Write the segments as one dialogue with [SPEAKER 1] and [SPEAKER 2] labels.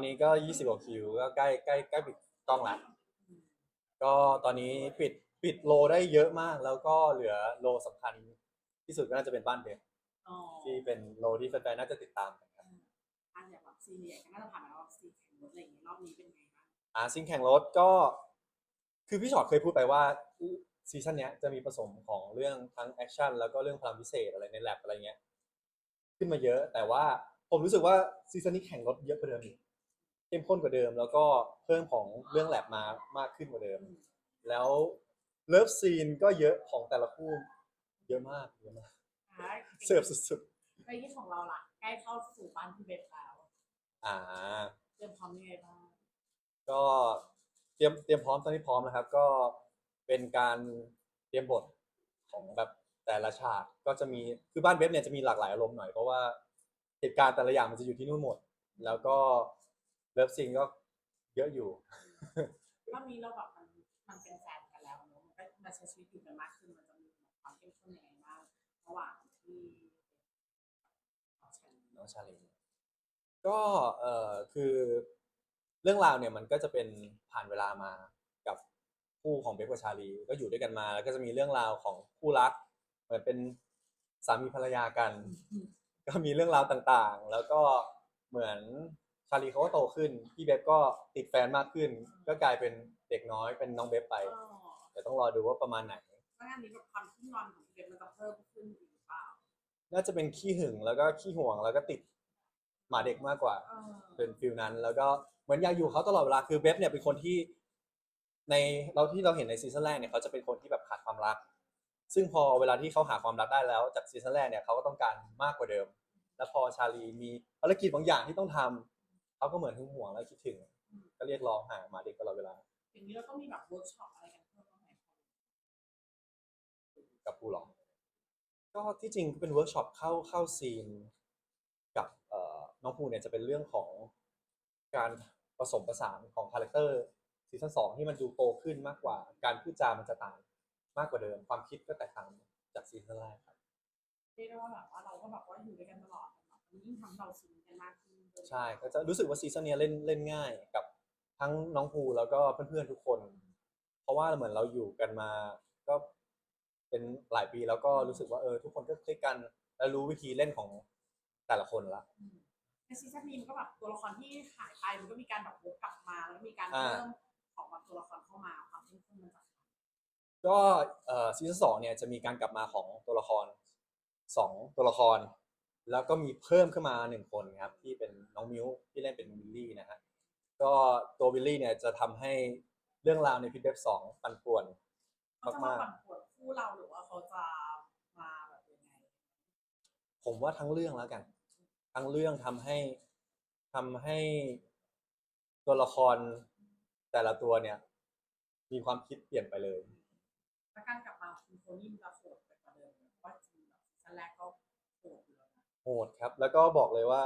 [SPEAKER 1] อนนี้ก็20กว่าคิวก็ใกล้ใกล้ใกล้ปิดกล้องแล้วก็ตอนนี้ปิดปิดโลได้เยอะมาก แล้วก็เหลือโลสำคัญที่สุดก็น่าจะเป็นบ้านเด็ก
[SPEAKER 2] อ๋อ
[SPEAKER 1] ที่เป็นโลที่แฟนๆน่าจะติดตามกันครับ
[SPEAKER 2] อันอย่างแบบซีเนียร์ก็น่าจะผ่านมาแล้วซีแข่งรถอะไรอย่างเงี้ยรอบนี้เป็นไงบ้าง
[SPEAKER 1] อ่าซิงแข่งรถก็ คือพี่ชอตเคยพูดไปว่าซีซั่นเนี้ยจะมีผสมของเรื่องทั้งแอคชั่นแล้วก็เรื่องพลังพิเศษอะไรในแลบอะไรเงี้ย ขึ้นมาเยอะ แต่ว่าผมรู้สึกว่าซีซั่นนี้แข่งรถเยอะกว่าเดิมอีก เข้มข้นกว่าเดิม แล้วก็เพิ่มของเรื่องแลบมามากขึ้นกว่าเดิม แล้วเลิฟซีนก็เยอะของแต่ละคู่เยอะมากเยอะมาก
[SPEAKER 2] อ่า
[SPEAKER 1] เสิร์ฟสุด
[SPEAKER 2] ไปที่ของเราล่ะ ใกล้เข้าสู่บ้านพี่เบสแล้ว
[SPEAKER 1] ๆอ่า
[SPEAKER 2] เตรียมพร้อมยังไงบ้าง
[SPEAKER 1] ก็เตรียมเตรียมพร้อมตอนนี้พร้อมนะครับ ก็เป็นการเตรียมบทของแบบแต่ละฉากก็จะมีคือบ้านเว็บเนี่ยจะมีหลากหลายอารมณ์หน่อยเพราะว่าเหตุการณ์แต่ละอย่างมันจะอยู่ที่นู่นหมด แล้วก็ เลิฟซีนก็เยอะอยู่
[SPEAKER 2] รอบนี้เราแบบมันมันเป็นแฟนกันแล้วเนอะมันก็มาใช้ชีวิตอยู่กันมากขึ้นมันจะมีความเข้มข้นยังไงบ้างระหว่างที่เราใช้
[SPEAKER 1] น้องชาลีก็เอ่อคือเรื่องราวเนี่ยมันก็จะเป็นผ่านเวลามากับคู่ของเบคกับชาลีก็อยู่ด้วยกันมา แล้วก็จะมีเรื่องราวของคู่รักเหมือนเป็นสามีภรรยากัน ก็มีเรื่องราวต่างๆ แล้วก็เหมือน ชาลีเขาก็โตขึ้น พี่เบฟก็ติดแฟนมากขึ้น ก็กลายเป็นเด็กน้อยเป็นน้องเบฟไป
[SPEAKER 2] อ๋อ
[SPEAKER 1] เดี๋ยวต้องรอดูว่าประมาณไหน
[SPEAKER 2] ว่างานนี้แบบความขี้งอนของพี่เบสมันจะเพิ่มขึ้นอีกหรือเปล่า
[SPEAKER 1] น่าจะเป็นขี้หึงแล้วก็ขี้ห่วงแล้วก็ติดหมาเด็กมากกว่า
[SPEAKER 2] เออ
[SPEAKER 1] เป็นฟิลนั้น แล้วก็เหมือนอยากอยู่เขาตลอดเวลาคือเบฟเนี่ยเป็นคนที่ ในเราที่เราเห็นในซีซั่นแรกเนี่ยเขาจะเป็นคนที่แบบขาดความรัก ซึ่งพอเวลาที่เขาหาความรักได้แล้วจากซีซั่นแรกเนี่ยเขาก็ต้องการมากกว่าเดิม แล้วพอชาลีมีภารกิจบางอย่างที่ต้องทำ เขาก็เหมือนหึงหวงและคิดถึง ก็เรียกร้องหาหมาเด็กตลอดเวลา
[SPEAKER 2] อย่างนี้เราต้องมีแบบเวิร์กช็อปอะไรกันเพิ่มบ้างไหม
[SPEAKER 1] กับปูหลองก็ที่จริงก็เป็นเวิร์กช็อปเข้าเข้าซีน กับเอ่อน้องภูเนี่ยจะเป็นเรื่องของการผสมผสานของคาแรคเตอร์ซีซั่นสองที่มันดูโตขึ้นมากกว่า การพูดจามันจะต่างมากกว่าเดิม ความคิดก็แตกต่างจากซีซั่นแรกครับ
[SPEAKER 2] เรียกได้ว่าแบบว่าเราก็แบบว่าอยู่ด้วยกันตลอดแบบมันยิ่งทำให้เราซึ้งกันมากขึ้นด้วย
[SPEAKER 1] ใช่ก็จะรู้สึกว่าซีซั่นเนี้ยเล่นเล่นง่ายกับทั้งน้องภูแล้วก็เพื่อนๆทุกคน เพราะว่าเหมือนเราอยู่กันมา ก็เป็นหลายปีแล้วก็รู้สึกว่าเออทุกคนก็คลิกกัน และรู้วิธีเล่นของแต่ละคนละ
[SPEAKER 2] อืมในซีซั่นนี้มันก็แบบตัวละครที่หายไปมันก็มีการแบบวกกลับมาแล้วก็มีการ
[SPEAKER 1] อ่า
[SPEAKER 2] เพิ่มของแบบตัวละครเข้ามาความเข้มข้นมันจะ
[SPEAKER 1] ก็เอ่อซีซั่นสองเนี่ยจะมีการกลับมาของตัวละครสองตัวละคร แล้วก็มีเพิ่มขึ้นมาหนึ่งคนครับที่เป็นน้องมิวที่เล่นเป็นวิลลี่นะฮะก็ตัววิลลี่เนี่ยจะทำให้เรื่องราวในพิทเบฟสองปั่นป่วน
[SPEAKER 2] เขาจะมามา
[SPEAKER 1] ก
[SPEAKER 2] ปั่นป่วนคู่เราหรือว่าเขาจะมาแบบยังไง
[SPEAKER 1] ๆ ผมว่าทั้งเรื่องแล้วกัน ทั้งเรื่องทำให้ทำให้ตัวละครแต่ละตัวเนี่ย มีความคิดเปลี่ยนไปเลย
[SPEAKER 2] แล้วการกลับมาของคุณโทนี่มันจะโหดไปกว่าเดิมเพราะว่าจริงๆแบบซีซั่นแรกก็ โหด
[SPEAKER 1] ครับ แล้วก็บอกเลยว่า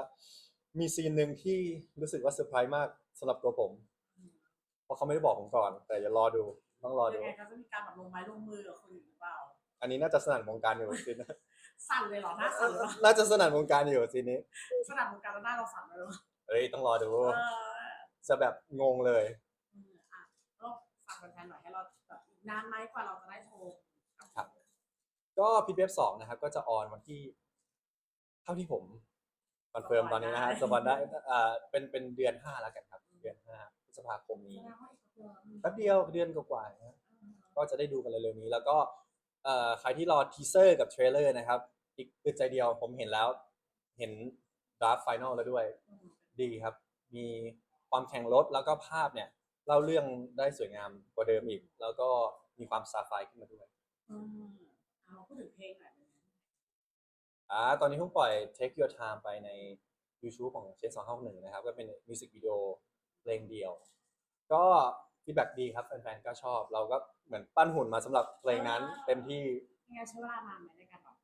[SPEAKER 1] มีซีนหนึ่งที่รู้สึกว่าเซอร์ไพรส์มากสำหรับตัวผม
[SPEAKER 2] อืม
[SPEAKER 1] เพราะเขาไม่ได้บอกผมก่อน แต่อย่ารอดูต้องรอ
[SPEAKER 2] ยั
[SPEAKER 1] ดู
[SPEAKER 2] งไงก็จะมีการแบบลงไม้ลงมือกับคนอื่นหรือเปล่า
[SPEAKER 1] อันนี้น่าจะสนั่นวงการอยู่ซีนนะ
[SPEAKER 2] สั่นเลยเหรอหน้าสั่นเลยเหรอ
[SPEAKER 1] น่าจะสนั่นวงการอยู่ซีนนี้
[SPEAKER 2] สนามวงการแล้วหน้าเราสั่นเลยเหรอ
[SPEAKER 1] เฮ้ยต้องรอดู
[SPEAKER 2] เออ
[SPEAKER 1] จะแบบงงเลย
[SPEAKER 2] อืมอะก็ฝากแฟนๆหน่อยให้เราแบบอีกนานไหมกว่าเราจะได้โชว์
[SPEAKER 1] ครับก็พีเบฟสองนะครับก็จะออนวันที่ เท่าที่ผมคอนเฟิร์มตอนนี้นะฮะสปอนได้อ่าเป็นเป็นเดือนห้าแล้วกันครับ เดือนห้าพฤษภาคมนี้
[SPEAKER 2] แสดงว่าอีกเดือน
[SPEAKER 1] แป๊บเดียวเดือนกว่าๆนะฮะก็จะได้ดูกันเร็วๆนี้ แล้วก็เอ่อใครที่รอทีเซอร์กับเทรลเลอร์นะครับ อีกอึดใจเดียวผมเห็นแล้ว เห็นดราฟไฟนอลแล้วด้วย
[SPEAKER 2] อืม
[SPEAKER 1] ดีครับ มีความแข่งรถแล้วก็ภาพเนี่ยเล่าเรื่องได้สวยงามกว่าเดิมอีก แล้วก็มีความซาไฟขึ้นมาด้วย
[SPEAKER 2] อืมเอาพูดถึงเพลงหน่อยได้ไหม
[SPEAKER 1] อ่าตอนนี้เพิ่งปล่อย Take Your Time ไปใน YouTube ของเชนสองห้าหนึ่งนะครับ ก็เป็นมิวสิกวิดีโอเพลงเดียว ก็ฟีดแบ็ดีครับแฟนๆก็ชอบ เราก็เหมือนปั้นหุ่นมาสำหรับเพลงนั้นเต็มที่
[SPEAKER 2] ยังไงใช้เวลานานไหมในการแบบ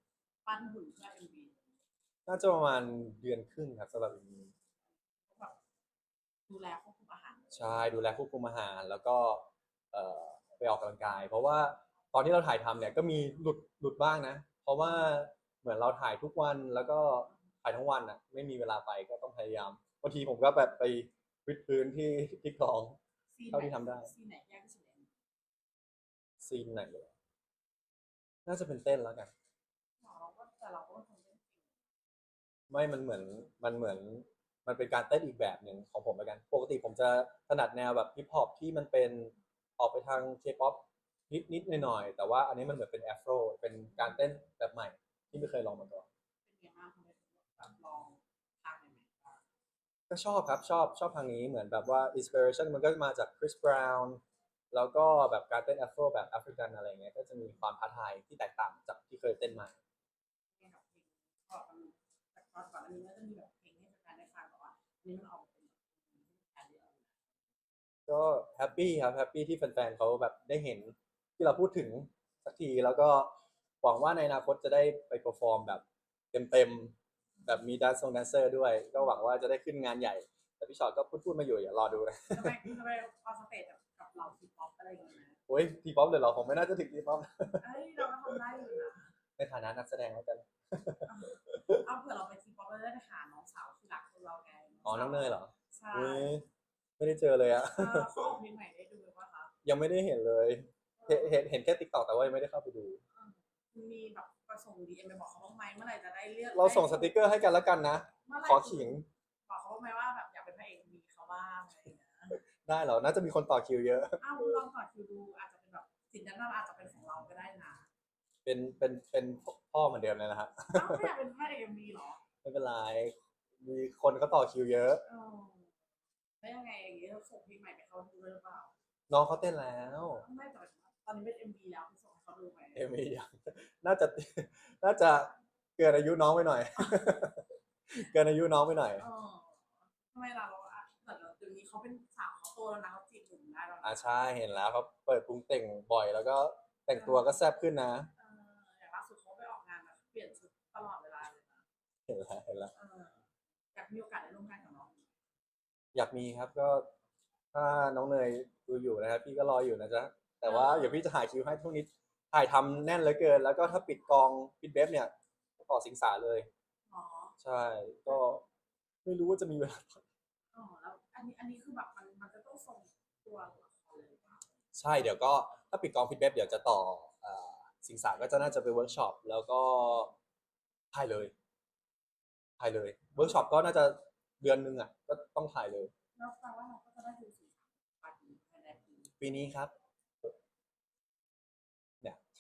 [SPEAKER 2] ปั้นหุ่นเพื่อ MV
[SPEAKER 1] น่าจะประมาณเดือนครึ่งครับสำหรับ MV
[SPEAKER 2] แบบดูแลควบคุมอาหาร
[SPEAKER 1] ใช่ดูแลควบคุมอาหาร แล้วก็เอ่อไปออกกำลังกาย เพราะว่าตอนที่เราถ่ายทำเนี่ยก็มีหลุดหลุดบ้างนะ เพราะว่า เหมือนเราถ่ายทุกวันแล้วก็ถ่ายทั้งวันอะ ไม่มีเวลาไปก็ต้องพยายามบางทีผมก็แบบไปวิดพื้นที่ที่กอง
[SPEAKER 2] ซีน
[SPEAKER 1] เท่าที่ทำได้
[SPEAKER 2] ซีนไหนยากที่สุดเลย
[SPEAKER 1] ซีนไหนเลยน่าจะเป็นเต้นแล้วกัน
[SPEAKER 2] เราก็แต่เราก็คงเป็นจริง
[SPEAKER 1] ไม่มันเหมือนมันเหมือนมันเป็นการเต้นอีกแบบหนึ่งของผมแล้วกัน ปกติผมจะถนัดแนวแบบฮิปฮอปที่มันเป็นออกไปทางเคป๊อปนิดนิดหน่อยๆแต่ว่าอันนี้มันเหมือนเป็นแอฟโรเป็นการเต้นแบบใหม่ ที่ไม่เคยลองมาก่อน
[SPEAKER 2] เป็นไงบ้างคุณแบบลองทางใหม่ๆบ้าง
[SPEAKER 1] ก็ชอบครับชอบชอบทางนี้เหมือนแบบว่าอินสปิเรชันมันก็มาจากคริสบราวน์แล้วก็แบบการเต้นแอฟโรแบบแอฟริกันอะไรเงี้ยก็จะมีความท้าทายที่แตกต่างจากที่เคยเต้นมา
[SPEAKER 2] เพลงกับเพลงก็มันแต่ตอนก่อนอันนี้ก็จะมีแบบเพลงให้แฟนๆได้ฟังแบบว่าอันนี้มันออกมาเป็นแบบแฟนเดียว
[SPEAKER 1] ก็แฮปปี้ครับแฮปปี้ที่แฟนๆเขาแบบได้เห็นที่เราพูดถึงสักทีแล้วก็ หวังว่าในอนาคตจะได้ไปเปอร์ฟอร์มแบบเต็มๆแบบมีดันซงแดนเซอร์ด้วย ก็หวังว่าจะได้ขึ้นงานใหญ่ แต่พี่ชอตก็พูดๆมาอยู่อย่ารอดูนะ
[SPEAKER 2] ทำไมทำไมเอาสเตจกับกับเราทีป๊อปอะไรอย่างเงี้ยนะ
[SPEAKER 1] โอ้ยทีป๊อปเลยเหรอผมไม่น่าจะถึงทีป๊อป
[SPEAKER 2] เอ้ยเราก็ทำได้อยู่นะ
[SPEAKER 1] ในฐานะนักแสดงแล้วกัน
[SPEAKER 2] เอาเผื่อเราไปทีป๊อปเราได้ไปหาน้องสาวที่รักของเราไง
[SPEAKER 1] อ๋อน้องเนยเหรอ
[SPEAKER 2] ใช่
[SPEAKER 1] อุ้ยไม่ได้เจอเลยอะ
[SPEAKER 2] เออเขาออกเพลงใหม่ได้ดูไหมวะคะ
[SPEAKER 1] ยังไม่ได้เห็นเลยเห็นเห็นเห็นแค่ติ๊กต็อกแต่ว่ายังไม่ได้เข้าไปดู
[SPEAKER 2] มีแบบประสงค์ดีเอ็มไปบอกเขาบ้างไหมเมื่อไหร่จะได้เลือก
[SPEAKER 1] เราส่งสติกเกอร์ให้กันแล้วกันนะ
[SPEAKER 2] เมื่ไหร่
[SPEAKER 1] ขอขิง
[SPEAKER 2] บอกเขาบ้างไหมว่าแบบอยากเป็นพระเอกมีเขาบ้างอะไรอย่างเงี้ย
[SPEAKER 1] ได้เหรอ น่าจะมีคนต่อคิวเยอะ
[SPEAKER 2] อ้าวลองต่อคิวดูอาจจะเป็นแบบสินนั้นเราอาจจะเป็นของเราก็ได้นะ
[SPEAKER 1] เป็นเป็นเป็นพ่อเหมือนเดิมเลยนะฮะ
[SPEAKER 2] อ้าวไม่อยากเป็นพระเอกมีหรอ
[SPEAKER 1] ไม่เป็นไรมีคนเขาต่อคิวเยอะ
[SPEAKER 2] เออแล้วยังไงอย่างเงี้ยเราส่งเพลงใหม่ไปเขาดูด้วยหรือเปล่า
[SPEAKER 1] น้องเขาเต้นแล้ว
[SPEAKER 2] ไม่แต่ตอนนี้เป็นเอ็มบีแล้ว คุณส่งให้เขาดูไหม
[SPEAKER 1] เอมี่ยังน่าจะน่าจะเกินอายุน้องไปหน่อย เกินอายุน้องไปหน่อย
[SPEAKER 2] เออทำไมเราอะแต่เดี๋ยวนี้เขาเป็นสาวเขาโตแล้วนะเขาจีบหนุ่มได้แล้วนะ
[SPEAKER 1] อ่าใช่เห็นแล้วเขาเปิดปรุงแต่งบ่อย แล้วก็แต่งตัวก็แซ่บขึ้นนะ
[SPEAKER 2] เอออย่างล่าสุดเขาไปออกงานแบบเปลี่ยนชุดตลอดเวลาเลยนะ
[SPEAKER 1] เห็นแล้วเห็นแล้ว
[SPEAKER 2] เอออยากมีโอกาสได้ร่วมงานกับน้อง
[SPEAKER 1] อยากมีครับก็ถ้าน้องเนยดูอยู่นะครับพี่ก็รออยู่นะจ๊ะแต่ว่าเดี๋ยวพี่จะหาคิวให้ทุกนิด ถ่ายทำแน่นเหลือเกิน แล้วก็ถ้าปิดกองปิดเบฟเนี่ยก็ต่อสิงสาเลย
[SPEAKER 2] อ๋อ
[SPEAKER 1] ใช่ ก็ไม่รู้ว่าจะมีเวลา
[SPEAKER 2] อ๋อแล้วอันนี้อันนี้คือแบบมันมันจะต้องส่งตัวละครเลยหรือเปล่า
[SPEAKER 1] ใช่เดี๋ยวก็ถ้าปิดกองฟิตเบฟเดี๋ยวจะต่อเอ่อสิงสาก็จะน่าจะไปเวิร์กช็อปแล้วก็ถ่ายเลยถ่ายเลยเวิร์กช็อปก็น่าจะเดือนหนึงอะก็ต้องถ่ายเลย
[SPEAKER 2] แล้วแปลว่าเราก็จะได้ดูสีสันปาร์ตี้ภายในปี
[SPEAKER 1] ปีนี้ครับเนี่ย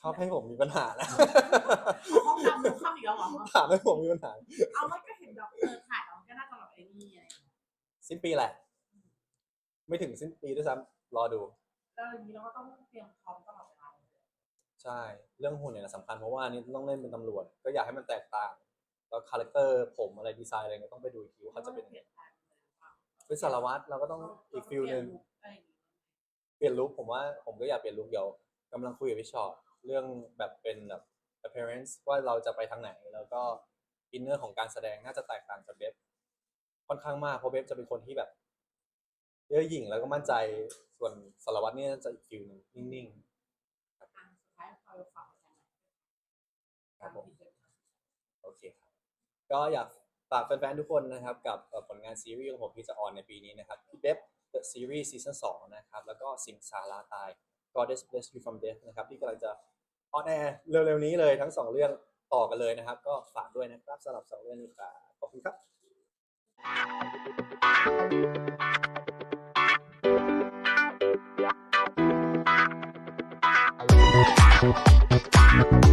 [SPEAKER 1] ชอบให้ผมมีปัญหานะ
[SPEAKER 2] เอาห้องดำดูข้ามอีกแล้วเหรอ
[SPEAKER 1] ถามให้ผมมีปัญหา
[SPEAKER 2] เอาแล้วก็เห็นแบบเออถ่ายแล้วก็น่าจะแบบไอ้นี่อะไรอย่างเงี้ย
[SPEAKER 1] สิ้นปีแหละ ไม่ถึงสิ้นปีด้วยซ้ำรอดู
[SPEAKER 2] แล้วอย่างนี้เราก็ต้องเตรียมพร้อมตลอดเวลาเลย
[SPEAKER 1] ใช่ เรื่องหุ่นเนี่ยสำคัญเพราะว่าอันนี้ต้องเล่นเป็นตำรวจ ก็อยากให้มันแตกต่าง แล้วคาแรคเตอร์ผมอะไรดีไซน์อะไรเงี้ยต้องไปดูอีกทีว่าเขาจะเป็นยัง
[SPEAKER 2] เป
[SPEAKER 1] ไง
[SPEAKER 2] ลี่ยนแปลงเลยหรือเปล่า
[SPEAKER 1] เป็นสารวัตรเราก็ต้องอีกฟิลหนึ่ง
[SPEAKER 2] อะไรอย่างงี้
[SPEAKER 1] เปลี่ยนลุคผมว่า ผมก็อยากเปลี่ยนลุคเดี๋ยวกำลังคุยกับพี่ชอต เรื่องแบบเป็นแบบ appearance ว่าเราจะไปทางไหน แล้วก็อินเนอร์ของการแสดงน่าจะแตกต่างจากเบฟค่อนข้างมากเพราะเบฟจะเป็นคนที่แบบเยอะหยิ่งแล้วก็มั่นใจส่วนสารวัตรเนี่ยจะอีกฟิลหนึงนิ่ง
[SPEAKER 2] อะสุดท้ายเราฝากอะไรไหม
[SPEAKER 1] ๆครับผมโอเคครับก็อยากฝากแฟนๆทุกคนนะครับ กับเอ่อผลงานซีรีส์ของผมที่จะออนในปีนี้นะครับพี่เบฟ The Series Season 2นะครับแล้วก็สิงสาราตาย Goddess Bless You from Death นะครับที่กำลังจะออนแอร์เร็วๆนี้เลยทั้งสองเรื่องต่อกันเลยนะครับ ก็ฝากด้วยนะครับสำหรับสองเรื่องนี้ครับขอบคุณครับ
[SPEAKER 3] Thank